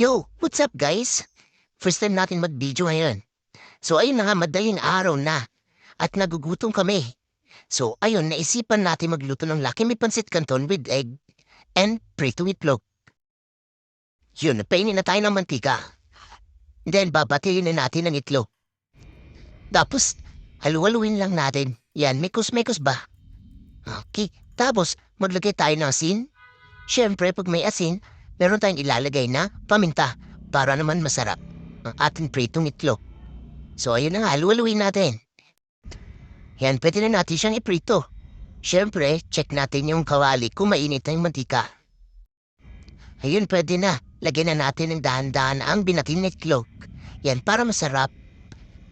Yo, what's up guys? First time natin mag-video ngayon. So ayun na nga, madaling araw na. At nagugutom kami. So ayun, naisipan natin magluto ng Lucky May Pansit Canton with egg and prito itlog. Yun, napainin na tayo ng mantika. Then babatiin na natin ang itlog. Tapos, halu-haluin lang natin. Yan, mekos-mekos ba? Okay, tapos maglagay tayo ng asin. Siyempre, pag may asin, meron tayong ilalagay na paminta para naman masarap ang ating pritong itlog. So ayun na nga, halu-haluin natin. Yan, pwede na natin siyang iprito. Siyempre, check natin yung kawali kung mainit na yung mantika. Ayun, pwede na. Lagyan na natin ng dahan-dahan ang binating na itlog. Yan, para masarap.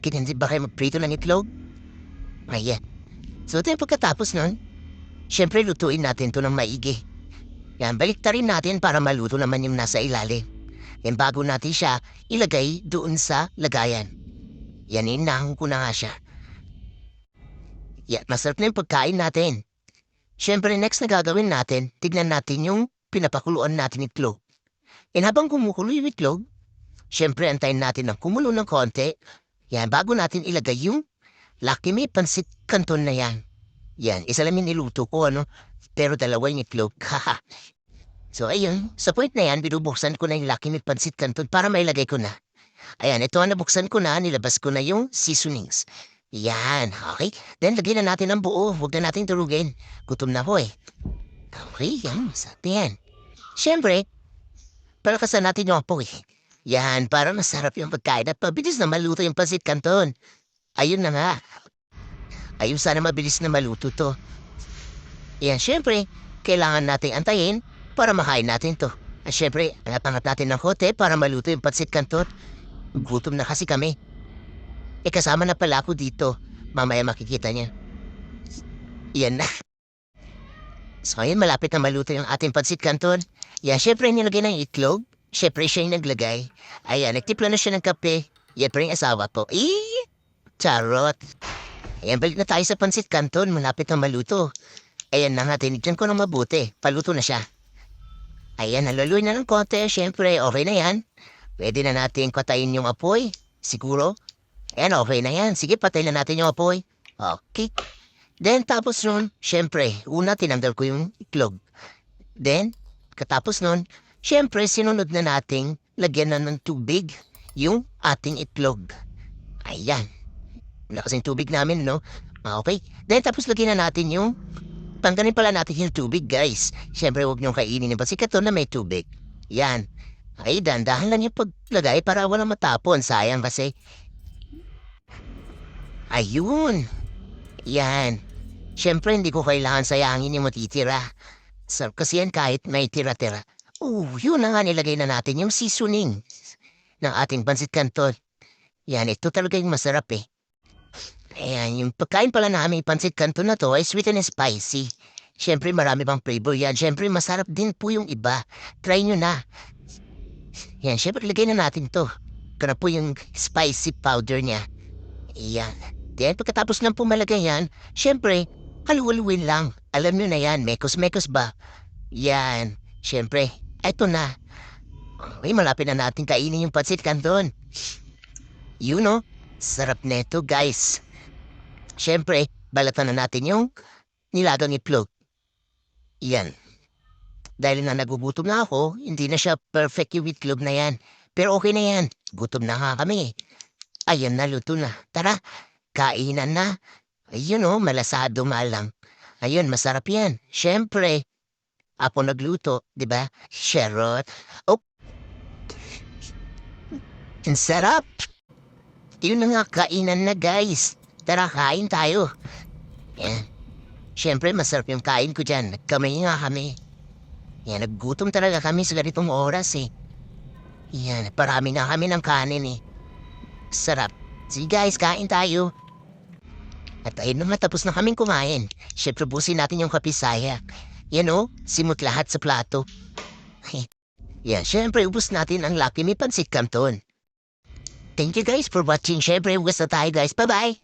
Kinindi ba kayo magprito ng itlog? Ayan. So, ito yung pagkatapos nun. Siyempre, lutuin natin to ng maigi. Yan, balik rin natin para maluto naman yung nasa ilalim. Yan, bago natin siya ilagay doon sa lagayan. Yan, inahon ko na nga siya. Yan, masarap na yung pagkain natin. Siyempre, next na gagawin natin, tignan natin yung pinapakuluan natin itlog. And habang kumukulo yung itlog, siyempre, antayin natin ng kumulo ng konti. Yan, bago natin ilagay yung Lucky May Pansit Canton na yan. Yan, isa lang yung niluto ko, ano? Pero dalawa yung itlog. Haha. so, ayun. Sa point na yan, binubuksan ko na yung Lucky May Pansit Canton para mailagay ko na. Ayan, ito ang nabuksan ko na, nilabas ko na yung seasonings. Yan, okay. Then, lagyan na natin ang buo. Huwag na natin turugin. Gutom na ko eh. Okay, yan. Sabi yan. Siyempre, palakasan natin yung apoy. Yan, para masarap yung pagkain at mabilis na maluto yung pansit canton. Ayun na nga. Ayun sana mabilis na maluto to. Yan, syempre, kailangan nating antayin para makain natin to. At syempre, angat-angat natin ng kote para maluto yung pansit canton. Gutom na kasi kami. Eh, kasama na pala ako dito. Mamaya makikita niya. Yan na. So, ayun, malapit na maluto yung ating pansit canton. Yan, syempre, nilagay ng itlog. Syempre, siya yung naglagay. Ayan, nagtipla na siya ng kape. Yan pa rin asawa ko. Eh, charot. Ayan, balik na tayo sa pansit canton. Malapit na maluto. Ayan na nga, tinigyan ko ng mabuti. Paluto na siya. Ayan, naluluin na ng konti. Siyempre, okay na yan. Pwede na natin patayin yung apoy. Siguro. Ayan, okay na yan. Sige, patayin na natin yung apoy. Okay. Then, tapos nun, syempre, una tinanggal ko yung itlog. Then, katapos nun, syempre, sinunod na nating lagyan na ng tubig yung ating itlog. Ayan. Wala kasing tubig namin, no? Okay. Then, tapos lagyan na natin yung Tanggalin pala natin yung tubig, guys. Siyempre, huwag niyong kainin yung pasikato na may tubig. Yan. Ay, dandahan lang yung paglagay para wala matapon. Sayang kasi. Ayun. Yan. Siyempre, hindi ko kailangan sayangin yung matitira. Sarap kasi yan kahit may tira-tira. Oh, yun na nga nilagay na natin yung seasoning ng ating pansit canton. Yan, ito talaga yung masarap eh. Ayan, yung pagkain pala namin pansit canton na to ay sweet and spicy. Siyempre, marami pang flavor yan. Siyempre, masarap din po yung iba. Try nyo na. Yan, siyempre, lagay na natin to. Ito na po yung spicy powder niya. Ayan. Then, pagkatapos ng pumalagay yan, siyempre, haluhaluin lang. Alam nyo na yan, mekos-mekos ba? Yan. Siyempre, eto na. Okay, malapit na natin kainin yung pansit canton. You know, sarap neto, guys. Siyempre, balatan na natin yung nilagang itlog. Yan. Dahil na nagugutom na ako, hindi na siya perfect yung itlog na yan. Pero okay na yan. Gutom na nga kami. Ayan na, luto na. Tara, kainan na. Ayun o, malasado malang. Ayun, masarap yan. Siyempre, ako nagluto, di ba? Sherrot. Oh. Ang sarap. Yun na nga, kainan na guys. Tara, kain tayo. Yan. Siyempre, masarap yung kain ko dyan. Nagkamay nga kami. Yan, naggutom talaga kami sa ganitong oras eh. Yan, parami na kami ng kanin eh. Sarap. Sige guys, kain tayo. At ayun naman, tapos na kaming kumain. Siyempre, busin natin yung kapisaya. Yan o, simot lahat sa plato. Yan, siyempre, ubus natin ang Lucky May Pansit Canton. Thank you guys for watching. Siyempre, ubus na tayo guys. Bye-bye!